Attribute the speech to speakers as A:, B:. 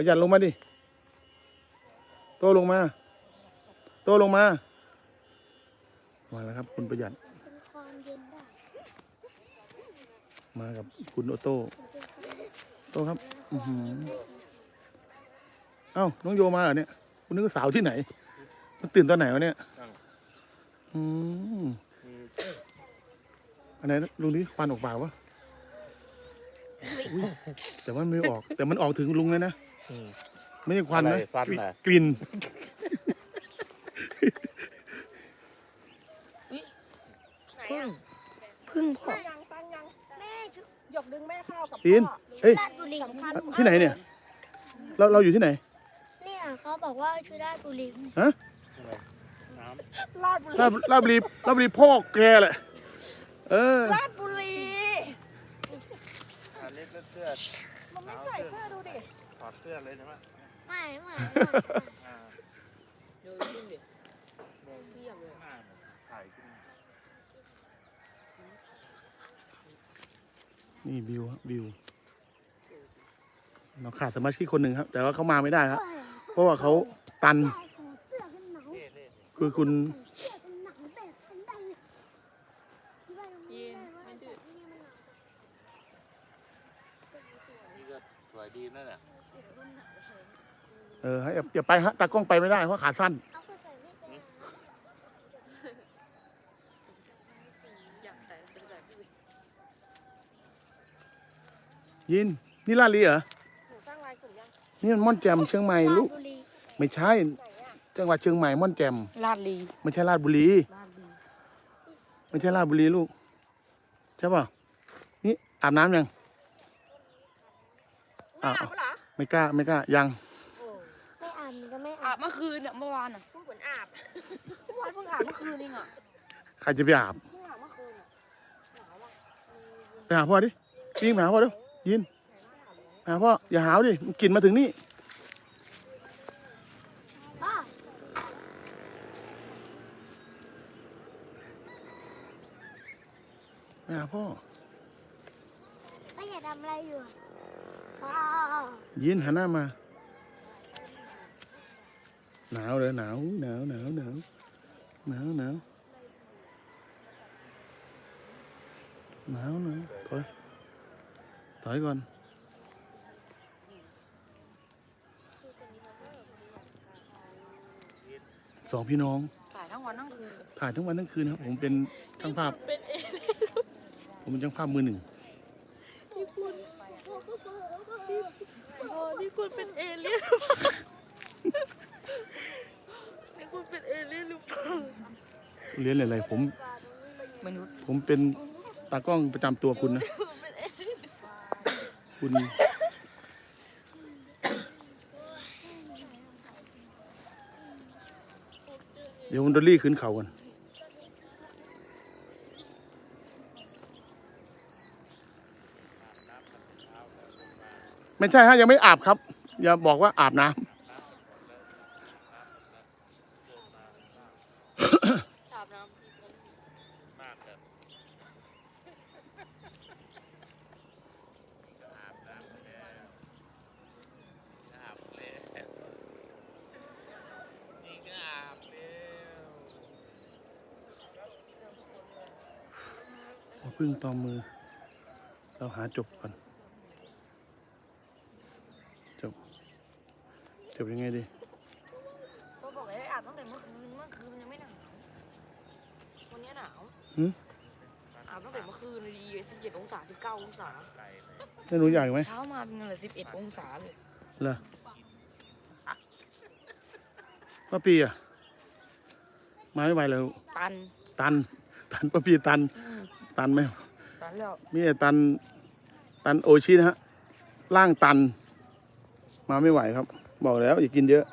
A: ประหยัดลงมาดิ โตลงมา โตลงมา มาแล้วครับ คุณประหยัด
B: เป็นความเย็นได้
A: มากับคุณโอโต้โตครับ อือหือเอ้า น้องโยมาเหรอเนี่ย คุณนึกว่าสาวที่ไหน มันตื่นตอนไหนวะเนี่ย อืมอันไหนลุงนี่ควันออกปากวะอุ๊ยแต่ว่ามันไม่ออก แต่มันออกถึงลุงเลยนะ
C: อืม
A: ไม่ใช่ควันนะ
C: อะไรควัน
A: กลิ่
C: น่ะ
A: กลิ่น
D: พึ่งพึ่งพ่อ
B: ยังฟังยังแม่ชุ
E: หยกดึงแม่เข้ากับ
A: ตีน
E: พ่อ
A: เฮ้ย
B: ราชบุรี
E: สำคัญ
A: ที่ไหนเนี่ย เราเราอยู่ที่ไหน
B: เนี่ยเขาบอกว่าชื่อราชบุรี
A: ฮะ
C: น้
E: ลาดบุรี
A: ลาดลาดบุรีลาดบุรีพ่อแกแหละ เออ
E: ลาดบุรีำ
C: อันนี้ก็เสื้อ
E: มันไม่ใส่เสื้อดู ดิ
C: ถอดเสื้อเลยใช่ไหม
B: ไม่ไม่
C: อ่า
D: เดี๋ยวพึ่งเดี๋ยวเทียบเลย
C: หน้ามันถ่ายขึ้น
A: นี่บิวครับบิว เราขาดสมาชิกคนหนึ่งครับ แต่ว่าเขามาไม่ได้ครับ เพราะว่าเขาตัน
B: เสื้อกันหนาว
C: นี่นี่
A: คือคุณ
B: เสื้อกันหนาวแบบฉันได้เนี่ยที่ว่ายังไม่ได้ว่าแต่ที่นี่มันหนาว
C: นี่ก็ สวยดีนั่นแหละ
A: เออให้อย่าอย่าไปฮะตากล้องไปไม่ได้เพราะขาสั้น
B: เอาไปใส่ไม่เป็น
D: อยากใส่เป็นใส่พี่
A: ยิน นี่ลาดลีเหรอ
E: หนูสร้างลายกลุ่มยัง
A: นี่มันม่อนแจ่มเชียงใหม่ลูก
B: ราชบุรี
A: ไม่ใช่
E: ไหนอะ
A: จังหวัดเชียงใหม่ม่อนแจ่ม
D: ลาดลี
A: ไม่ใช่ลาดบุรี
D: ลาดลี
A: ไม่ใช่ลาดบุรีลูกใช่ป่ะนี่อาบน้ำยัง
E: ไม่อาบเหรอ
A: ไม่กล้าไม่กล้ายัง
B: ไม่อ่านมันก็ไม่
D: อา
B: อ่า
D: บ
B: น
D: เมื่อคืนเนี่ยเมื่อวานอะ
E: พูดเหมือนอาบ
D: เมื่อวานเพิ่งอาบเมื่อคืนเองอะ
A: ใครจะไปอาบ
E: เพิ่งอาบเมื่อคืนอะหนาวอะ
A: ไปหาพ่อดิยิงไปหาพ่อดิยินไปหาพ่ออย่าหาวดิมันกลิ่นมาถึงนี่
B: พ่อ
A: ไปหาพ่อ
B: ไม่อยากทำอะไรอยู่อะพ่อ
A: ยินหันหน้ามา หนาวเลยหนาวหนาวหนาวหนาวหนาวหนาวหนาวหนาวถอยถอยก่อนสองพี่น้อง
D: ถ่ายทั้งวันทั้งคืน
A: ถ่ายทั้งวันทั้งคืนครับ ผมเป็นช่างภาพ
D: เป็นเอ
A: ผมเป็นช่างภาพมือหนึ่ง
D: อ๋อนี่คุณเป็นเอเลี่ยนนี่คุณเป็นเอเลี่ยนหรือเปล่า
A: เรียนอะไรผม
D: มนุษย์
A: ผมเป็นตากล้องประจำตัวคุณนะ คุณ เดี๋ยวมันดอลลี่ขึ้นเขากัน ไม่ใช่ฮะยังไม่อาบครับ อย่าบอกว่าอาบน้ำพึ่งตอมือ เราหาจบก่อน จบยังไงดีำ
D: ก็บอกให้อาบตั้งแต่เมื่อคืน เมื่อคืนมันยังไม่หนาว วันนี้หนาว
A: หืม
D: อาบตั้งแต่เมื่อคืนเลยดีสิบเจ็ดองศาสิบเก้าองศา
C: ไกลเลย
A: ไม่รู้อยากไหม
D: เช้ามาเป็นอะไรสิบเอ็ดองศาเลย
A: เหรอป้าปีอะมาไม่ไหวแล้ว
D: ตัน
A: ตัน ตันป้าปีตัน
D: อืม
A: ตันไหม
D: ตันแล้ว
A: มีแต่ตัน ตันโอชินะฮะ ร่างตัน มาไม่ไหวครับ บอกแล้วอย่ากินเยอะ